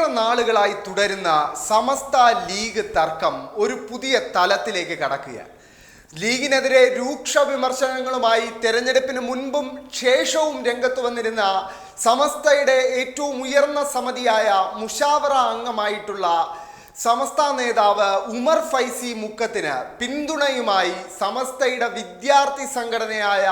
ഏറെ നാളുകളായി തുടരുന്ന സമസ്ത ലീഗ് തർക്കം ഒരു പുതിയ തലത്തിലേക്ക് കടക്കുകയാണ്. ലീഗിനെതിരെ രൂക്ഷ വിമർശനങ്ങളുമായി തെരഞ്ഞെടുപ്പിന് മുൻപും ശേഷവും രംഗത്ത് വന്നിരുന്ന സമസ്തയുടെ ഏറ്റവും ഉയർന്ന സമിതിയായ മുഷാവറ അംഗമായിട്ടുള്ള സമസ്ത നേതാവ് ഉമർ ഫൈസി മുക്കത്തിന് പിന്തുണയുമായി സമസ്തയുടെ വിദ്യാർത്ഥി സംഘടനയായ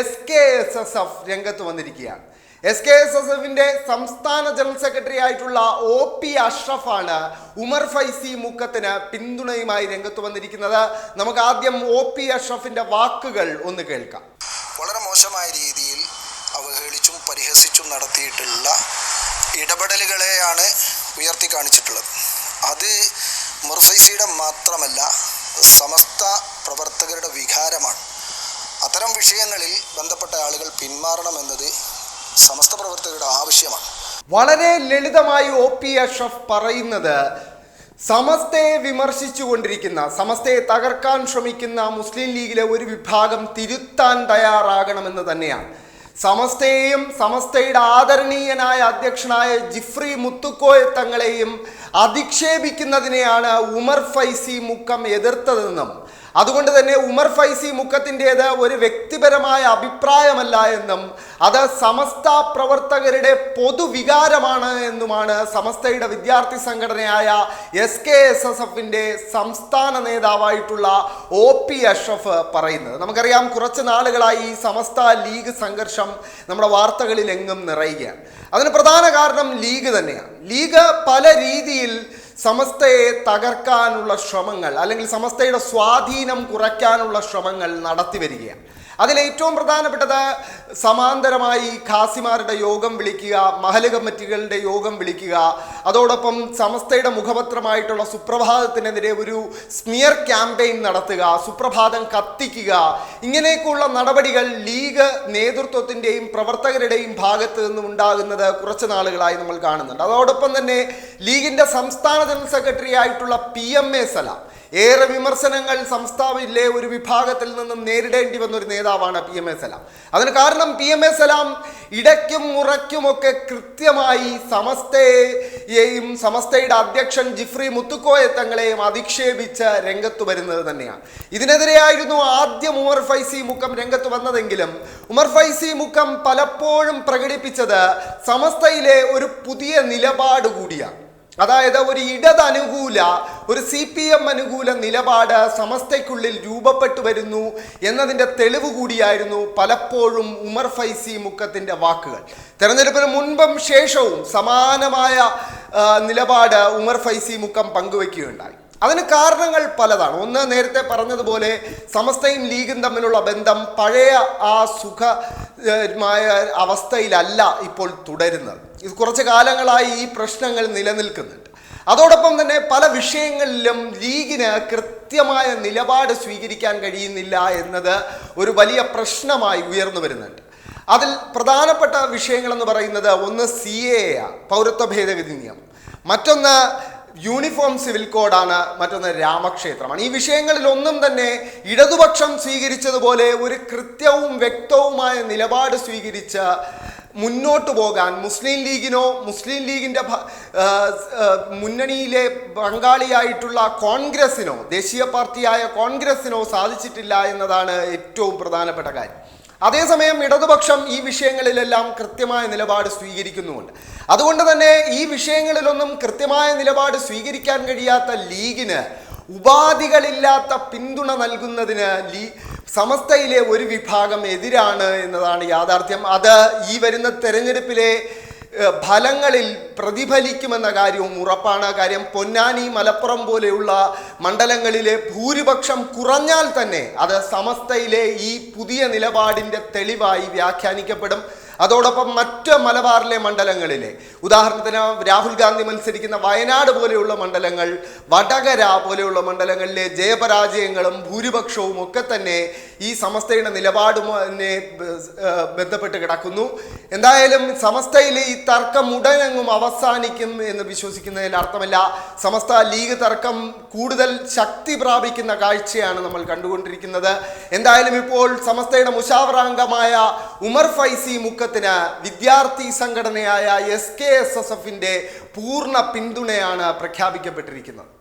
S K S S F രംഗത്ത് വന്നിരിക്കുകയാണ്. എസ് കെ എസ് എസ് എഫിന്റെ സംസ്ഥാന ജനറൽ സെക്രട്ടറി ആയിട്ടുള്ള ഒ പി അഷ്റഫാണ് ഉമർ ഫൈസി മുക്കത്തിന് പിന്തുണയുമായി രംഗത്ത് വന്നിരിക്കുന്നത്. നമുക്ക് ആദ്യം ഒ പി അഷ്റഫിന്റെ വാക്കുകൾ ഒന്ന് കേൾക്കാം. വളരെ മോശമായ രീതിയിൽ അവഹേളിച്ചും പരിഹസിച്ചും നടത്തിയിട്ടുള്ള ഇടപെടലുകളെയാണ് ഉയർത്തി കാണിച്ചിട്ടുള്ളത്. അത് മുർഫൈസിയുടെ മാത്രമല്ല സമസ്ത പ്രവർത്തകരുടെ വികാരമാണ്. അത്തരം വിഷയങ്ങളിൽ ബന്ധപ്പെട്ട ആളുകൾ പിന്മാറണമെന്നത് സമസ്ത പ്രവർത്തകരുടെ ആവശ്യമാണ്. വളരെ ലളിതമായി ഒ പി അഷഫ് പറയുന്നത് സമസ്തയെ വിമർശിച്ചുകൊണ്ടിരിക്കുന്ന സമസ്തയെ തകർക്കാൻ ശ്രമിക്കുന്ന മുസ്ലിം ലീഗിലെ ഒരു വിഭാഗം തിരുത്താൻ തയ്യാറാകണമെന്ന് തന്നെയാണ്. സമസ്തയെയും സമസ്തയുടെ ആദരണീയനായ അധ്യക്ഷനായ ജിഫ്രി മുത്തുക്കോയ തങ്ങളെയും അധിക്ഷേപിക്കുന്നതിനെയാണ് ഉമർ ഫൈസി മുക്കം എതിർത്തതെന്നും അതുകൊണ്ട് തന്നെ ഉമർ ഫൈസി മുക്കത്തിന്റെത് ഒരു വ്യക്തിപരമായ അഭിപ്രായമല്ല എന്നും അത് സമസ്ത പ്രവർത്തകരുടെ പൊതുവികാരമാണ് എന്നുമാണ് സമസ്തയുടെ വിദ്യാർത്ഥി സംഘടനയായ എസ് കെ എസ് എസ് എഫിന്റെ സംസ്ഥാന നേതാവായിട്ടുള്ള ഒ പി അഷ്റഫ് പറയുന്നത്. നമുക്കറിയാം കുറച്ച് നാളുകളായി ഈ സമസ്ത ലീഗ് സംഘർഷം നമ്മുടെ വാർത്തകളിൽ എങ്ങും നിറയുകയാണ്. അതിന് പ്രധാന കാരണം ലീഗ് തന്നെയാണ്. ലീഗ് പല രീതിയിൽ സമസ്തയെ തകർക്കാനുള്ള ശ്രമങ്ങൾ അല്ലെങ്കിൽ സമസ്തയുടെ സ്വാധീനം കുറയ്ക്കാനുള്ള ശ്രമങ്ങൾ നടത്തി വരികയാണ്. അതിലേറ്റവും പ്രധാനപ്പെട്ടത് സമാന്തരമായി ഖാസിമാരുടെ യോഗം വിളിക്കുക മഹല കമ്മിറ്റികളുടെ യോഗം വിളിക്കുക അതോടൊപ്പം സമസ്തയുടെ മുഖപത്രമായിട്ടുള്ള സുപ്രഭാതത്തിനെതിരെ ഒരു സ്മിയർ ക്യാമ്പയിൻ നടത്തുക സുപ്രഭാതം കത്തിക്കുക. ഇങ്ങനെയൊക്കെയുള്ള നടപടികൾ ലീഗ് നേതൃത്വത്തിന്റെയും പ്രവർത്തകരുടെയും ഭാഗത്ത് നിന്നും ഉണ്ടാകുന്നത് കുറച്ച് നാളുകളായി നമ്മൾ കാണുന്നുണ്ട്. അതോടൊപ്പം തന്നെ ലീഗിന്റെ സംസ്ഥാന ജനറൽ സെക്രട്ടറി ആയിട്ടുള്ള പി എം എ സലാം ഏറെ വിമർശനങ്ങൾ സംസ്ഥാനയിലെ ഒരു വിഭാഗത്തിൽ നിന്നും നേരിടേണ്ടി വന്ന ഒരു നേതാവാണ് പി എം എ സലാം. അതിന് കാരണം പി എം എ സലാം ഇടയ്ക്കും മുറയ്ക്കുമൊക്കെ കൃത്യമായി സമസ്തയെയും സമസ്തയുടെ അധ്യക്ഷൻ ജിഫ്രി മുത്തുക്കോയ തങ്ങളെയും അധിക്ഷേപിച്ച് രംഗത്ത് വരുന്നത് തന്നെയാണ്. ഇതിനെതിരെയായിരുന്നു ആദ്യം ഉമർ ഫൈസി മുക്കം രംഗത്ത് വന്നതെങ്കിലും ഉമർ ഫൈസി മുക്കം പലപ്പോഴും പ്രകടിപ്പിച്ചത് സമസ്തയിലെ ഒരു പുതിയ നിലപാട് കൂടിയാണ്. അതായത് ഒരു ഇടത് അനുകൂല ഒരു സി പി എം അനുകൂല നിലപാട് സമസ്തയ്ക്കുള്ളിൽ രൂപപ്പെട്ടു വരുന്നു എന്നതിന്റെ തെളിവ് കൂടിയായിരുന്നു പലപ്പോഴും ഉമർ ഫൈസി മുക്കത്തിന്റെ വാക്കുകൾ. തെരഞ്ഞെടുപ്പിന് മുൻപും ശേഷവും സമാനമായ നിലപാട് ഉമർ ഫൈസി മുക്കം പങ്കുവയ്ക്കുകയുണ്ടായി അതിന് കാരണങ്ങൾ പലതാണ്. ഒന്ന് നേരത്തെ പറഞ്ഞതുപോലെ സമസ്തയും ലീഗും തമ്മിലുള്ള ബന്ധം പഴയ ആ സുഖമായ അവസ്ഥയിലല്ല ഇപ്പോൾ തുടരുന്നത്. ഇത് കുറച്ച് കാലങ്ങളായി ഈ പ്രശ്നങ്ങൾ നിലനിൽക്കുന്നുണ്ട്. അതോടൊപ്പം തന്നെ പല വിഷയങ്ങളിലും ലീഗിന് കൃത്യമായ നിലപാട് സ്വീകരിക്കാൻ കഴിയുന്നില്ല എന്നത് ഒരു വലിയ പ്രശ്നമായി ഉയർന്നു വരുന്നുണ്ട്. അതിൽ പ്രധാനപ്പെട്ട വിഷയങ്ങളെന്ന് പറയുന്നത് ഒന്ന് സി എ പൗരത്വ ഭേദഗതി നിയമം. മറ്റൊന്ന് യൂണിഫോം സിവിൽ കോഡാണ് മറ്റൊന്ന് രാമക്ഷേത്രമാണ്. ഈ വിഷയങ്ങളിൽ ഒന്നും തന്നെ ഇടതുപക്ഷം സ്വീകരിച്ചതുപോലെ ഒരു കൃത്യവും വ്യക്തവുമായ നിലപാട് സ്വീകരിച്ച് മുന്നോട്ട് പോകാൻ മുസ്ലിം ലീഗിനോ മുസ്ലിം ലീഗിന്റെ മുന്നണിയിലെ പങ്കാളിയായിട്ടുള്ള കോൺഗ്രസിനോ ദേശീയ പാർട്ടിയായ കോൺഗ്രസിനോ സാധിച്ചിട്ടില്ല എന്നതാണ് ഏറ്റവും പ്രധാനപ്പെട്ട കാര്യം. അതേസമയം ഇടതുപക്ഷം ഈ വിഷയങ്ങളിലെല്ലാം കൃത്യമായ നിലപാട് സ്വീകരിക്കുന്നുമുണ്ട്. അതുകൊണ്ട് തന്നെ ഈ വിഷയങ്ങളിലൊന്നും കൃത്യമായ നിലപാട് സ്വീകരിക്കാൻ കഴിയാത്ത ലീഗിന് ഉപാധികളില്ലാത്ത പിന്തുണ നൽകുന്നതിന് സമസ്തയിലെ ഒരു വിഭാഗം എതിരാണ് എന്നതാണ് യാഥാർത്ഥ്യം. അത് ഈ വരുന്ന തെരഞ്ഞെടുപ്പിലെ ഫലങ്ങളിൽ പ്രതിഫലിക്കുമെന്ന കാര്യവും ഉറപ്പാണ്. കാര്യം പൊന്നാനി മലപ്പുറം പോലെയുള്ള മണ്ഡലങ്ങളിലെ ഭൂരിപക്ഷം കുറഞ്ഞാൽ തന്നെ അത് സമസ്തയിലെ ഈ പുതിയ നിലപാടിന്റെ തെളിവായി വ്യാഖ്യാനിക്കപ്പെടും. അതോടൊപ്പം മറ്റ് മലബാറിലെ മണ്ഡലങ്ങളിലെ. ഉദാഹരണത്തിന് രാഹുൽ ഗാന്ധി മത്സരിക്കുന്ന വയനാട് പോലെയുള്ള മണ്ഡലങ്ങൾ വടകര പോലെയുള്ള മണ്ഡലങ്ങളിലെ ജയപരാജയങ്ങളും ഭൂരിപക്ഷവും ഒക്കെ തന്നെ ഈ സമസ്തയുടെ നിലപാടുമായി ബന്ധപ്പെട്ട് കിടക്കുന്നു. എന്തായാലും സമസ്തയിലെ ഈ തർക്കം ഉടനെങ്ങും അവസാനിക്കും എന്ന് വിശ്വസിക്കുന്നതിൽ അർത്ഥമില്ല. സമസ്ത ലീഗ് തർക്കം കൂടുതൽ ശക്തി പ്രാപിക്കുന്ന കാഴ്ചയാണ് നമ്മൾ കണ്ടുകൊണ്ടിരിക്കുന്നത്. എന്തായാലും ഇപ്പോൾ സമസ്തയുടെ മുഷാവറാംഗമായ ഉമർ ഫൈസി മുക്കത്തിന് വിദ്യാർത്ഥി സംഘടനയായ എസ് കെ എസ് എസ് എഫിന്റെ പൂർണ പിന്തുണയാണ് പ്രഖ്യാപിക്കപ്പെട്ടിരിക്കുന്നത്.